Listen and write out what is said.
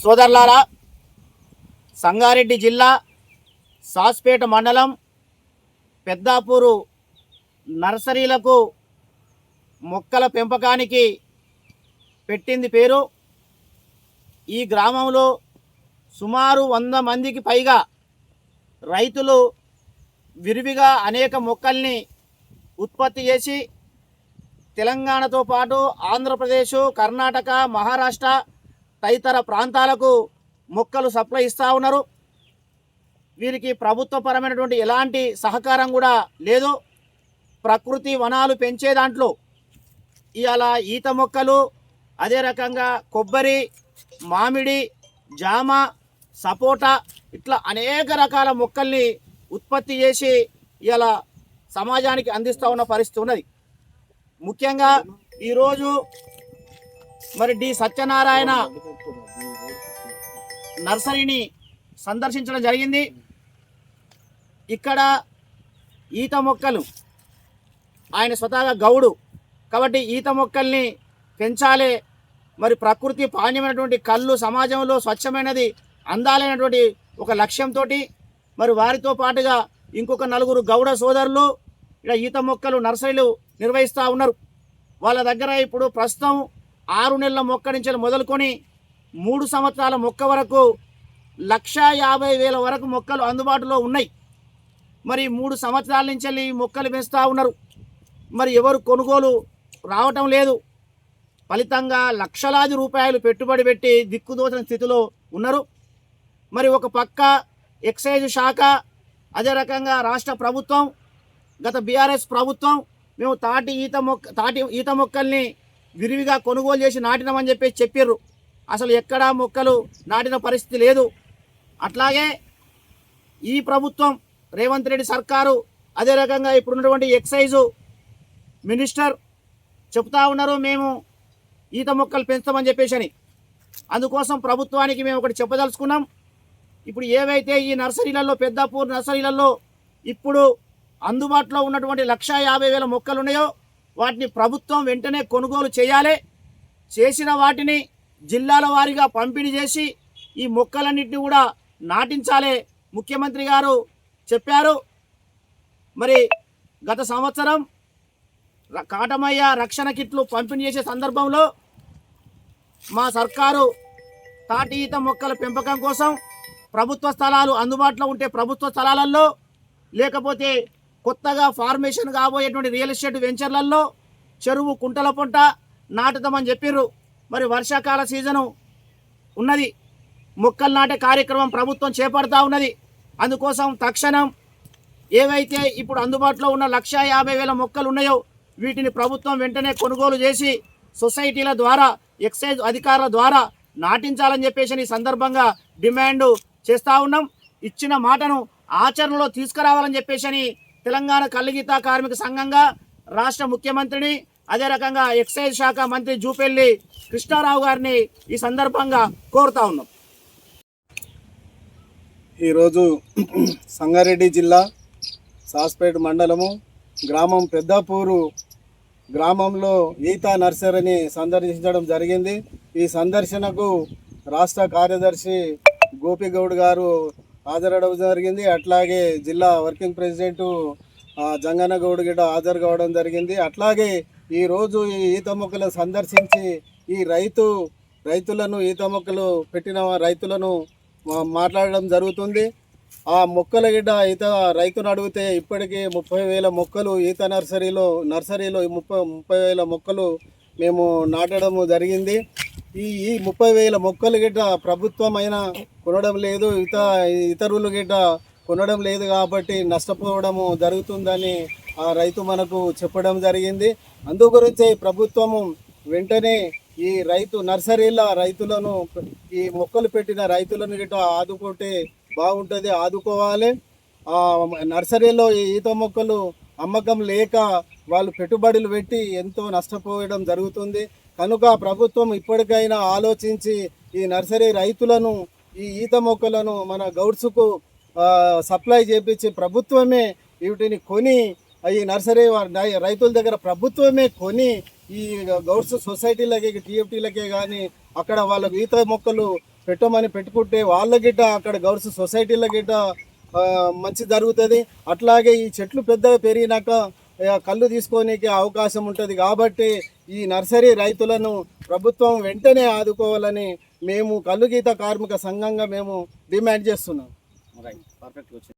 సోదరులారా సంగారెడ్డి జిల్లా సాస్పేట మండలం పెద్దాపూరు నర్సరీలకు మొక్కల పెంపకానికి పెట్టింది పేరు. ఈ గ్రామంలో సుమారు వంద మందికి పైగా రైతులు విరివిగా అనేక మొక్కల్ని ఉత్పత్తి చేసి తెలంగాణతో పాటు ఆంధ్రప్రదేశ్ కర్ణాటక మహారాష్ట్ర తదితర ప్రాంతాలకు మొక్కలు సప్లై ఇస్తూ ఉన్నారు. వీరికి ప్రభుత్వపరమైనటువంటి ఎలాంటి సహకారం కూడా లేదు. ప్రకృతి వనాలు పెంచే దాంట్లో ఇవాళ ఈత మొక్కలు అదే రకంగా కొబ్బరి మామిడి జామ సపోటా ఇట్లా అనేక రకాల మొక్కల్ని ఉత్పత్తి చేసి ఇవాళ సమాజానికి అందిస్తూ ఉన్న పరిస్థితి ఉన్నది. ముఖ్యంగా ఈరోజు మరి డి సత్యనారాయణ నర్సరీని సందర్శించడం జరిగింది. ఇక్కడ ఈత మొక్కలు ఆయన స్వతహాగా గౌడు. కాబట్టి ఈత మొక్కల్ని పెంచాలి. మరి ప్రకృతి పాణ్యమైనటువంటి కళ్ళు సమాజంలో స్వచ్ఛమైనది అందాలైనటువంటి ఒక లక్ష్యంతో మరి వారితో పాటుగా ఇంకొక నలుగురు గౌడ సోదరులు ఇక్కడ ఈత మొక్కలు నర్సరీలు నిర్వహిస్తూ ఉన్నారు. వాళ్ళ దగ్గర ఇప్పుడు ప్రస్తుతం ఆరు నెలల మొక్క నుంచి మొదలుకొని మూడు సంవత్సరాల మొక్క వరకు లక్ష యాభై వేల వరకు మొక్కలు అందుబాటులో ఉన్నాయి. మరి మూడు సంవత్సరాల నుంచి వెళ్ళి మొక్కలు పెంచుతూ ఉన్నారు. మరి ఎవరు కొనుగోలు రావటం లేదు. ఫలితంగా లక్షలాది రూపాయలు పెట్టుబడి పెట్టి దిక్కుదోచిన స్థితిలో ఉన్నారు. మరి ఒక పక్క ఎక్సైజ్ శాఖ అదే రకంగా రాష్ట్ర ప్రభుత్వం గత బీఆర్ఎస్ ప్రభుత్వం మేము తాటి ఈత మొక్క తాటి ఈత మొక్కల్ని విరివిగా కొనుగోలు చేసి నాటినామని చెప్పేసి చెప్పిర్రు. అసలు ఎక్కడా మొక్కలు నాటిన పరిస్థితి లేదు. అట్లాగే ఈ ప్రభుత్వం రేవంత్ రెడ్డి సర్కారు అదే రకంగా ఇప్పుడున్నటువంటి ఎక్సైజు మినిస్టర్ చెప్తా ఉన్నారు మేము ఈత మొక్కలు పెంచుతామని చెప్పేసి అని. అందుకోసం ప్రభుత్వానికి మేము ఒకటి చెప్పదలుచుకున్నాం. ఇప్పుడు ఏవైతే ఈ నర్సరీలలో పెద్దపూర్ నర్సరీలలో ఇప్పుడు అందుబాటులో ఉన్నటువంటి లక్షా యాభై వేల మొక్కలు ఉన్నాయో వాటిని ప్రభుత్వం వెంటనే కొనుగోలు చేయాలి. చేసిన వాటిని జిల్లాల వారీగా పంపిణీ చేసి ఈ మొక్కలన్నింటినీ కూడా నాటించాలి ముఖ్యమంత్రి గారు చెప్పారు. మరి గత సంవత్సరం కాటమయ్య రక్షణ కిట్లు పంపిణీ చేసే సందర్భంలో మా సర్కారు తాటి ఈత మొక్కల పెంపకం కోసం ప్రభుత్వ స్థలాలు అందుబాటులో ఉంటే ప్రభుత్వ స్థలాలలో లేకపోతే కొత్తగా ఫార్మేషన్ కాబోయేటువంటి రియల్ ఎస్టేట్ వెంచర్లలో చెరువు కుంటల పొంట నాటుతామని చెప్పిర్రు. మరి వర్షాకాల సీజను ఉన్నది. మొక్కలు నాటే కార్యక్రమం ప్రభుత్వం చేపడతా ఉన్నది. అందుకోసం తక్షణం ఏవైతే ఇప్పుడు అందుబాటులో ఉన్న లక్ష యాభై వేల మొక్కలు ఉన్నాయో వీటిని ప్రభుత్వం వెంటనే కొనుగోలు చేసి సొసైటీల ద్వారా ఎక్సైజ్ అధికారుల ద్వారా నాటించాలని చెప్పేసి ఈ సందర్భంగా డిమాండ్ చేస్తూ ఉన్నాం. ఇచ్చిన మాటను ఆచరణలో తీసుకురావాలని చెప్పేసి తెలంగాణ కల్లిగీత కార్మిక సంఘంగా రాష్ట్ర ముఖ్యమంత్రిని అదే రకంగా ఎక్సైజ్ శాఖ మంత్రి జూపెల్లి కృష్ణారావు గారిని ఈ సందర్భంగా కోరుతా ఉన్నాం. ఈరోజు సంగారెడ్డి జిల్లా సాస్పేట్ మండలము గ్రామం పెద్దాపూరు గ్రామంలో ఈత నర్సరీని సందర్శించడం జరిగింది. ఈ సందర్శనకు రాష్ట్ర కార్యదర్శి గోపిగౌడ్ గారు హాజరవడం జరిగింది. అట్లాగే జిల్లా వర్కింగ్ ప్రెసిడెంట్ ఆ, జంగన్న గౌడ్ హాజరు కావడం జరిగింది. అట్లాగే ఈరోజు ఈ ఈత మొక్కలు సందర్శించి ఈ రైతు రైతులను ఈత మొక్కలు పెట్టిన రైతులను మాట్లాడడం జరుగుతుంది. ఆ మొక్కల గిడ్డ ఈత రైతును అడిగితే ఇప్పటికే ముప్పై వేల మొక్కలు ఈత నర్సరీలో నర్సరీలో ఈ ముప్పై ముప్పై వేల మొక్కలు మేము నాటడం జరిగింది. ఈ ఈ ముప్పై వేల మొక్కలు గిడ్డ ప్రభుత్వం అయినా కొనడం లేదు. ఇత ఇతరులు గిడ్డ కొనడం లేదు కాబట్టి నష్టపోవడము జరుగుతుందని ఆ రైతు మనకు చెప్పడం జరిగింది. అందు గురించి ప్రభుత్వము వెంటనే ఈ రైతు నర్సరీల రైతులను ఈ మొక్కలు పెట్టిన రైతులను గిట్ట ఆదుకుంటే బాగుంటుంది ఆదుకోవాలి. ఆ నర్సరీలో ఈ ఈత మొక్కలు అమ్మకం లేక వాళ్ళు పెట్టుబడులు పెట్టి ఎంతో నష్టపోవడం జరుగుతుంది. కనుక ప్రభుత్వం ఇప్పటికైనా ఆలోచించి ఈ నర్సరీ రైతులను ఈ ఈత మొక్కలను మన గౌడ్స్కు సప్లై చేపించి ప్రభుత్వమే వీటిని కొని ఈ నర్సరీ రైతుల దగ్గర ప్రభుత్వమే కొని ఈ గౌడ్స్ సొసైటీలకి టీఎఫ్టీలకే కానీ అక్కడ వాళ్ళ ఈత మొక్కలు పెట్టమని పెట్టుకుంటే వాళ్ళ గిట్ట అక్కడ గౌర్స్ సొసైటీల గిట్ట మంచి జరుగుతుంది. అట్లాగే ఈ చెట్లు పెద్దగా పెరిగినాక కళ్ళు తీసుకోనికి అవకాశం ఉంటుంది కాబట్టి ఈ నర్సరీ రైతులను ప్రభుత్వం వెంటనే ఆదుకోవాలని మేము కళ్ళు గీత కార్మిక సంఘంగా మేము డిమాండ్ చేస్తున్నాం. పర్ఫెక్ట్